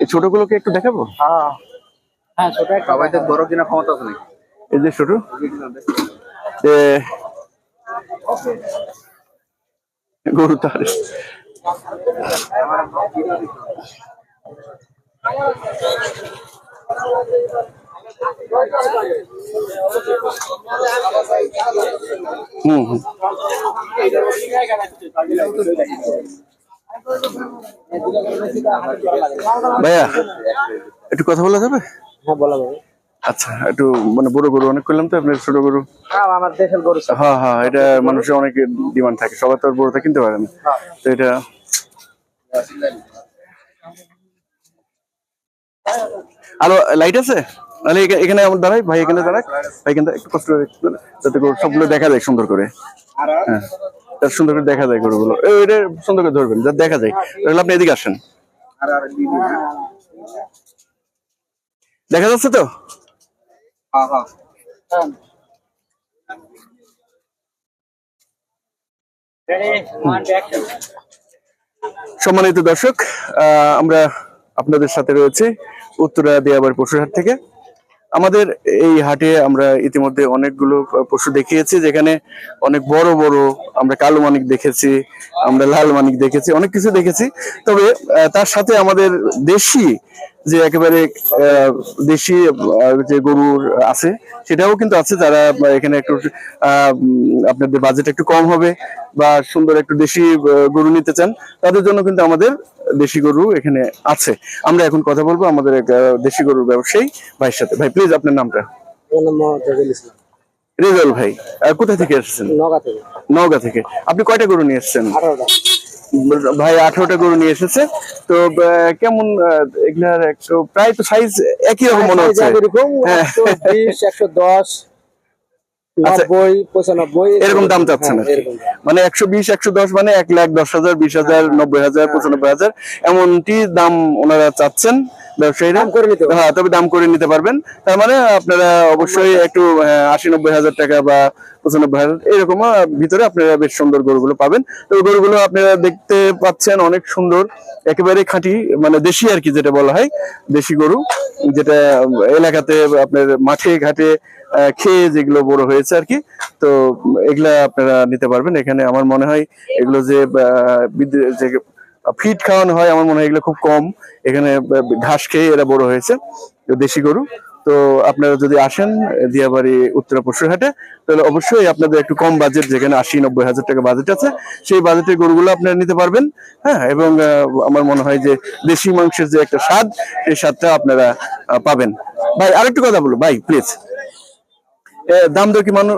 এই ছোটগুলোকে একটু দেখাবো? হ্যাঁ। হ্যাঁ ছোট সবাই তো বড় কিনা ক্ষমতা আছে নাকি? এই যে ছোট। গরু তার হুম হুম। ভাইয়া একটু কথা বলা যাবে? হ্যাঁ বলা যাবে। আচ্ছা একটু মানে বড় গরু অনেক করলাম তো আপনার ছোট গরু? হ্যাঁ আমার দেশের গরু হ্যাঁ হ্যাঁ এটা মানুষের অনেক ডিমান্ড থাকে সবার তো আর বড়টা কিনতে পারে না। তো এটা আলো লাইট আছে? তাহলে এখা- এখানে আমার দাঁড়াই ভাই এখানে দাঁড়াই ভাই এখানে একটু কষ্ট যাতে সবগুলো দেখা যায় সুন্দর করে। হ্যাঁ। সুন্দর করে দেখা যায় গরুগুলো। এটা সুন্দর করে ধরবেন যাতে দেখা যায়। তাহলে আপনি এদিকে আসেন। দেখা যাচ্ছে তো? সম্মানিত দর্শক আমরা আপনাদের সাথে রয়েছে উত্তরা দিয়াবার পশুরহাট থেকে। আমাদের এই হাটে আমরা ইতিমধ্যে অনেকগুলো পশু দেখিয়েছি, যেখানে অনেক বড় বড় আমরা কালো মানিক দেখেছি, আমরা লাল মানিক দেখেছি, অনেক কিছু দেখেছি। তবে তার সাথে আমাদের দেশি যে একেবারে দেশি যে গরুর আছে সেটাও কিন্তু আছে। যারা এখানে একটু আপনাদের বাজেট একটু কম হবে বা সুন্দর একটু দেশি গরু নিতে চান তাদের জন্য কিন্তু আমাদের দেশি গরু এখানে আছে। আমরা এখন কথা বলব আমাদের এক দেশি গরুর ব্যবসায়ী ভাইয়ের সাথে। ভাই প্লিজ আপনার নামটা? রেজাল ভাই কোথা থেকে এসেছেন? নগা থেকে। নওগাঁ থেকে। আপনি কয়টা গরু নিয়ে এসেছেন? ভাই আঠারোটা গরু নিয়ে এসেছে। তো কেমন এগুলার একটু প্রায় তো সাইজ একই রকম মনে হচ্ছে। হ্যাঁ। একশো দশ আচ্ছা। পঁচানব্বই এরকম দাম চাচ্ছেন হ্যাঁ। মানে একশো বিশ একশো দশ মানে এক লাখ দশ হাজার বিশ হাজার নব্বই হাজার পঁচানব্বই হাজার। এমনটি দাম ওনারা চাচ্ছেন। ব্যবসায়ীরা হ্যাঁ তবে দাম করে নিতে পারবেন। তার মানে আপনারা অবশ্যই একটু আশি নব্বই হাজার টাকা বা পঁচানব্বই হাজার এরকম ভিতরে আপনারা বেশ সুন্দর গরুগুলো পাবেন। তো গরুগুলো আপনারা দেখতে পাচ্ছেন অনেক সুন্দর একেবারে খাঁটি মানে দেশি আর কি যেটা বলা হয় দেশি গরু যেটা এলাকাতে আপনার মাঠে ঘাটে খেয়ে যেগুলো বড় হয়েছে আর কি তো এগুলা আপনারা নিতে পারবেন। এখানে আমার মনে হয় এগুলো যে যে ফিট খাওয়ানো হয় আমার মনে হয় এগুলো খুব কম। এখানে ঘাস খেয়ে এরা বড় হয়েছে দেশি গরু। তো আপনারা যদি আসেন দিয়াবাড়ি উত্তরা পশুরহাটে তাহলে অবশ্যই আপনাদের একটু কম বাজেট যেখানে আশি নব্বই হাজার টাকা বাজেট আছে সেই বাজেটের গরুগুলো আপনারা নিতে পারবেন হ্যাঁ? এবং আমার মনে হয় যে দেশি মাংসের যে একটা স্বাদ সেই স্বাদটা আপনারা পাবেন। ভাই আরেকটু কথা বলো ভাই প্লিজ দাম দর কি মানুষ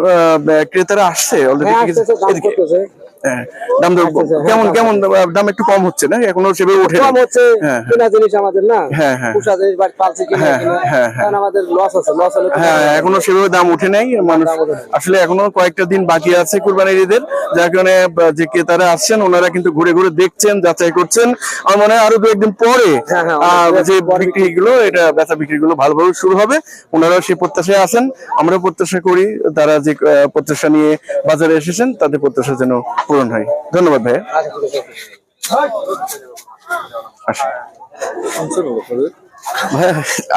ক্রেতারা আসছে? অলরেডি দাম করতেছে দাম দর আসতেছে, কেমন কেমন দাম একটু কম হচ্ছে না? এখনও সেভাবে ওঠে কম হচ্ছে হ্যাঁ, কেনা জিনিস আমাদের না? হ্যাঁ, হ্যাঁ। জিনিস বা পালছে কিনা হ্যাঁ, কিনা। হ্যাঁ, হ্যাঁ। কারণ আমাদের লস আছে লস হলে হ্যাঁ এখনও সেভাবে দাম উঠে নাই। মানুষ। আসলে এখনও কয়েকটা দিন বাকি আছে কুরবানির ঈদের যার কারণে যে ক্রেতারা আসছেন ওনারা কিন্তু ঘুরে ঘুরে দেখছেন যাচাই করছেন। আমার মনে হয় আরও দু একদিন পরে হ্যাঁ, হ্যাঁ, যে বিক্রি গুলো এটা বেচা বিক্রি গুলো ভালোভাবে শুরু হবে। ওনারাও সেই প্রত্যাশায় আছেন। আমরা প্রত্যাশা করি তারা যে প্রত্যাশা নিয়ে বাজারে এসেছেন তাদের প্রত্যাশা যেন পূরণ হয়। ধন্যবাদ ভাই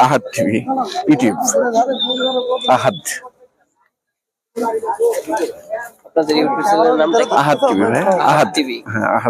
আহাত টিভি ইউটিউব। আহাদ। আপনাদের ইউটিউব চ্যানেলের নামটা কি? আহাদ টিভি ভাই আহাদ টিভি। হ্যাঁ আহাদ।